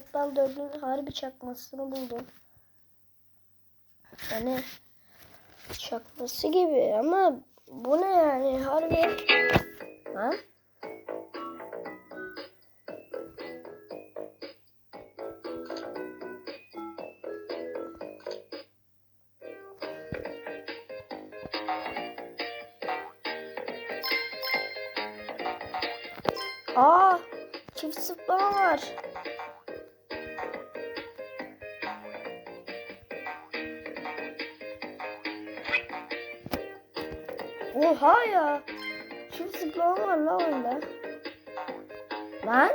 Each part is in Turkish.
Red Ball 4'ün harbi çakmasını buldum. Yani çakması gibi ama bu ne yani harbi. Ha? Aa, çift zıplama var. Oha ya. Çift zıplama var la onda. Lan.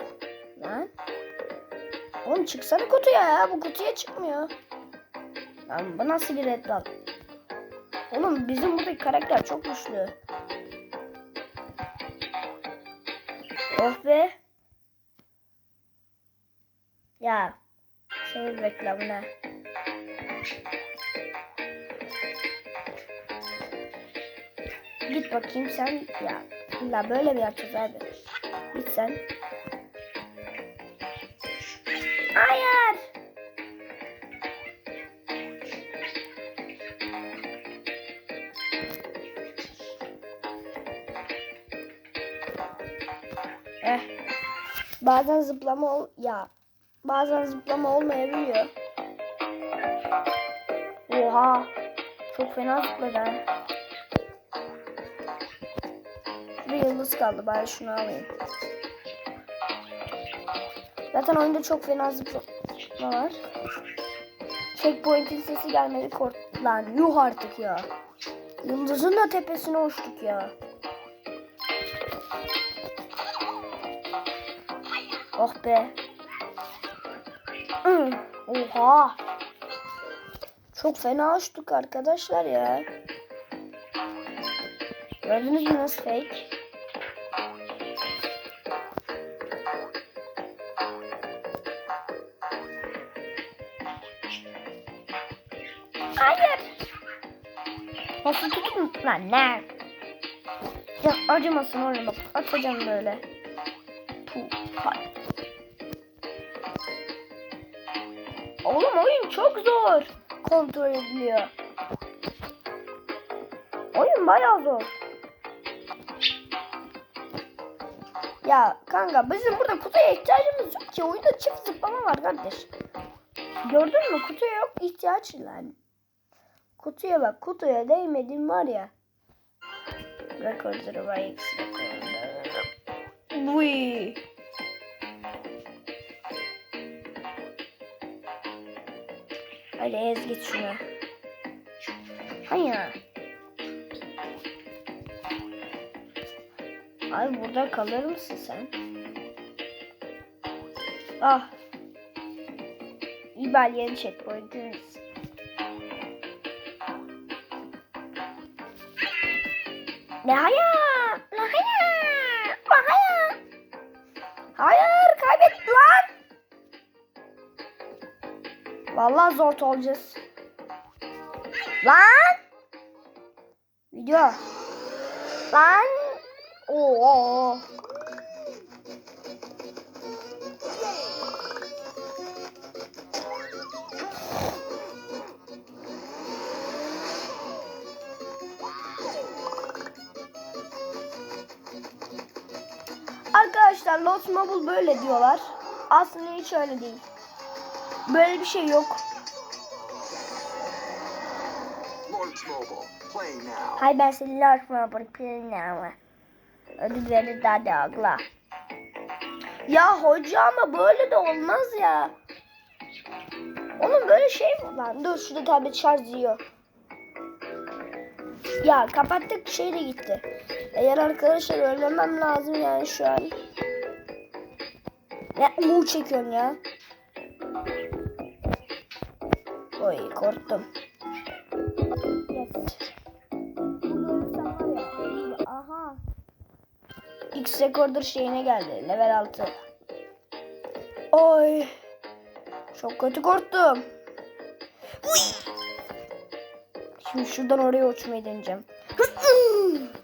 Lan. Oğlum çıksana kutuya ya. Bu kutuya çıkmıyor. Lan bu nasıl bir red Bull? Oğlum bizim buradaki karakter çok güçlü. Oh be. Ya. Şey reklamına. Git bakayım sen. Ya. İlla böyle mi yapacağız abi? Git sen. Hayır. Eh. Bazen zıplama ol ya. Bazen zıplama olmayabiliyor. Oha. Çok fena zıpladı Bir yıldız kaldı. Bari şunu alayım. Zaten oyunda çok fena zıplama var. Checkpoint'in sesi gelmedi kort. Lan yuh artık ya. Yıldızın da tepesine uçtuk ya. Oh be. Hı, Oha. Çok fena uçtuk arkadaşlar ya. Gördünüz mü nasıl fake? Nasıl tutun? Lan ne? Ya acımasın oğlum bak atacağım böyle. Puh, hay. Oğlum oyun çok zor. Kontrol ediliyor. Oyun bayağı zor. Ya kanka bizim burada kutuya ihtiyacımız yok ki. Oyunda çift zıplama var kardeş. Gördün mü kutuya yok ihtiyaç lan. Kutuya bak kutuya değmedim var ya. Recorder var X Uy. Hadi ez git şunu. Hayır. Abi burada kalır mısın sen? Ah. İbal yeni checkpoint'iniz. Hayır? Ne hayır? Hayır kaybettik lan. Vallahi zor olacağız. Lan. Video. Lan. Oo. Mobile böyle diyorlar. Aslında hiç öyle değil. Böyle bir şey yok. Play now. Hay ben seni Lost Mobile planlama. Ödül verir daha da agla. Ya hoca ama böyle de olmaz ya. Oğlum böyle şey mi lan? Dur şurada tablet şarj yiyor. Ya kapattık şey de gitti. Eğer arkadaşlar ölmemem lazım yani şu an. Ne bu çekiyorsun ya? Oy korktum. Yes. Aha. X recorder şeyine geldi. Level 6. Oy. Çok kötü korktum. Uy. Şimdi şuradan oraya uçmayı deneyeceğim.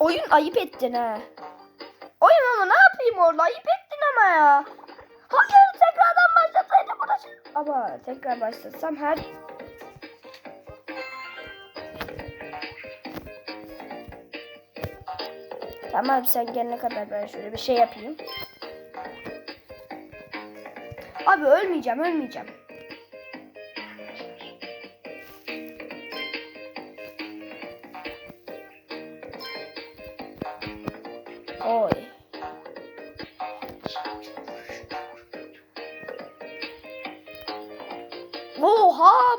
Oyun ayıp ettin ha. Oyun ama ne yapayım orada? Ayıp ettin ama ya. Hayır tekrardan başlasaydım şey- Ama tekrar başlasam her... Tamam sen gelene kadar ben şöyle bir şey yapayım. Abi ölmeyeceğim ölmeyeceğim.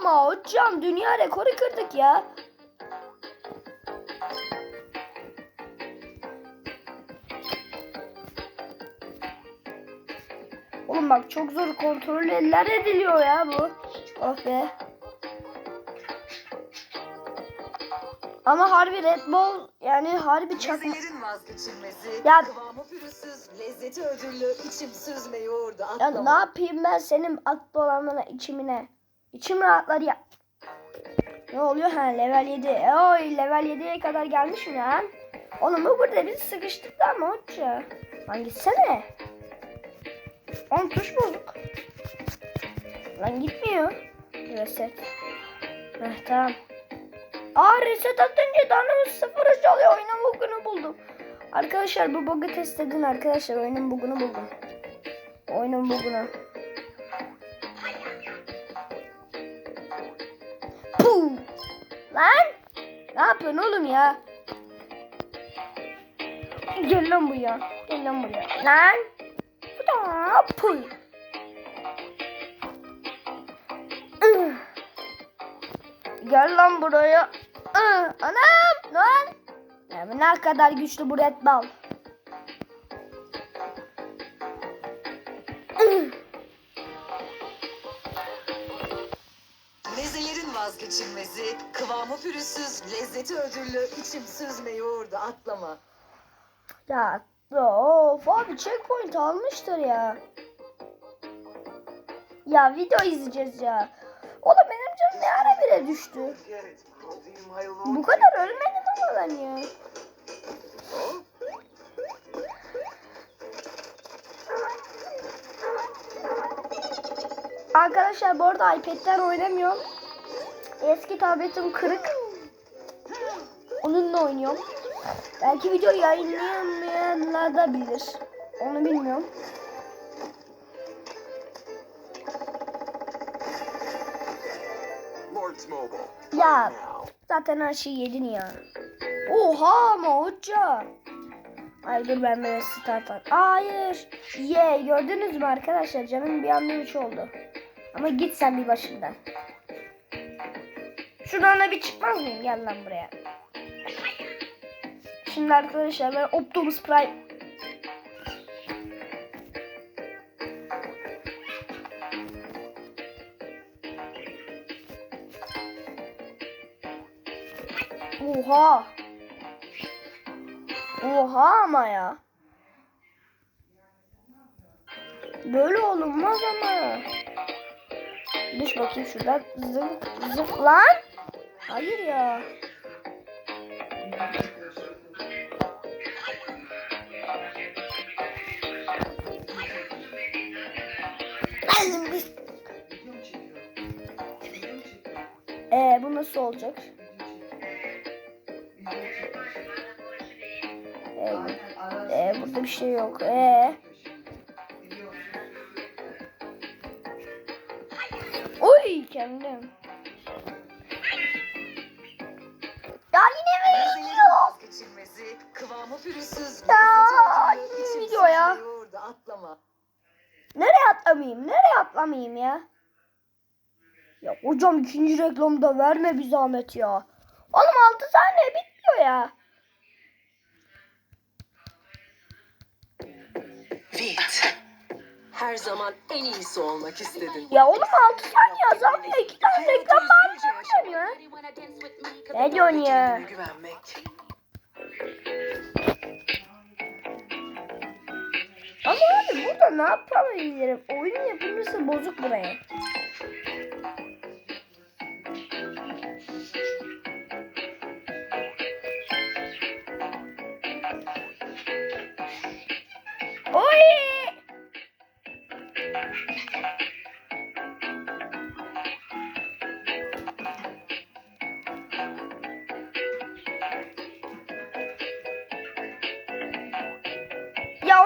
Ama hocam dünya rekoru kırdık ya. Oğlum bak çok zor kontroller ediliyor ya bu. Oh be. Ama harbi Red Bull yani harbi çakma. Mezelerin Ya- kıvamı pürüzsüz, lezzeti ödüllü, içim süzme yoğurdu Ya ne yapayım ben senin at dolanmana içimine. İçim rahatlar ya. Ne oluyor ha level 7. E, Oy level 7'ye kadar gelmişim ya. Oğlum bu burada biz sıkıştık da ama hoca. Lan gitsene. On tuş bozuk. Lan gitmiyor. Reset. Heh tamam. Aa reset atınca canımız sıfıra çalıyor. Oyunun bugunu buldum. Arkadaşlar bu bug'ı test edin arkadaşlar. Oyunun bugunu buldum. Oyunun bugunu. Lan! Ne yapıyorsun oğlum ya? Gel lan buraya. Gel lan buraya. Lan! Bu da! Ih! Gel lan buraya. Anam! Lan! Ne kadar güçlü bu Red Bull. Vazgeçilmezi, kıvamı pürüzsüz, lezzeti ödüllü, içim süzme yoğurdu atlama. Ya of abi checkpoint almıştır ya. Ya video izleyeceğiz ya. Oğlum benim canım ne ara bire düştü. Bu kadar ölmedim ama ben ya. Arkadaşlar bu arada iPad'den oynamıyorum. Eski tabletim kırık. Onunla oynuyorum. Belki video yayınlayamayanlar da bilir. Onu bilmiyorum. Ya zaten her şeyi yedin ya. Oha ama hoca. Ay dur ben böyle start at. Hayır. Ye gördünüz mü arkadaşlar canım bir anda üç oldu. Ama git sen bir başından. Şuradan da bir çıkmaz mıyım? Gel lan buraya. Şimdi arkadaşlar ben Optimus Prime Oha. Oha ama ya. Böyle olunmaz ama. Düş bakayım şuradan. Zıp zıp lan. Hayır ya. Ee, bu nasıl olacak? Ee, ee, burada bir şey yok. Ee. Oy kendim. Ya yine mi gidiyor? vazgeçilmezi, kıvamı pürüzsüz, Ya, yine video ya. yoğurdu atlama. Nereye atlamayayım? Nereye atlamayayım ya? Ya hocam ikinci reklamda verme bir zahmet ya. Oğlum 6 saniye bitmiyor ya. Her zaman en iyisi olmak istedin. Ya oğlum 6 saniye azalmıyor. 2 tane reklam var ya. Ne diyorsun ya? Ama abi burada ne yapabilirim? Oyun yapımcısı bozuk buraya.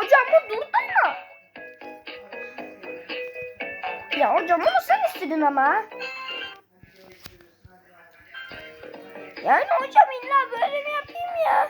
Hocam bu dursana. Ya hocam onu sen istedin ama. Yani hocam illa böyle mi yapayım ya?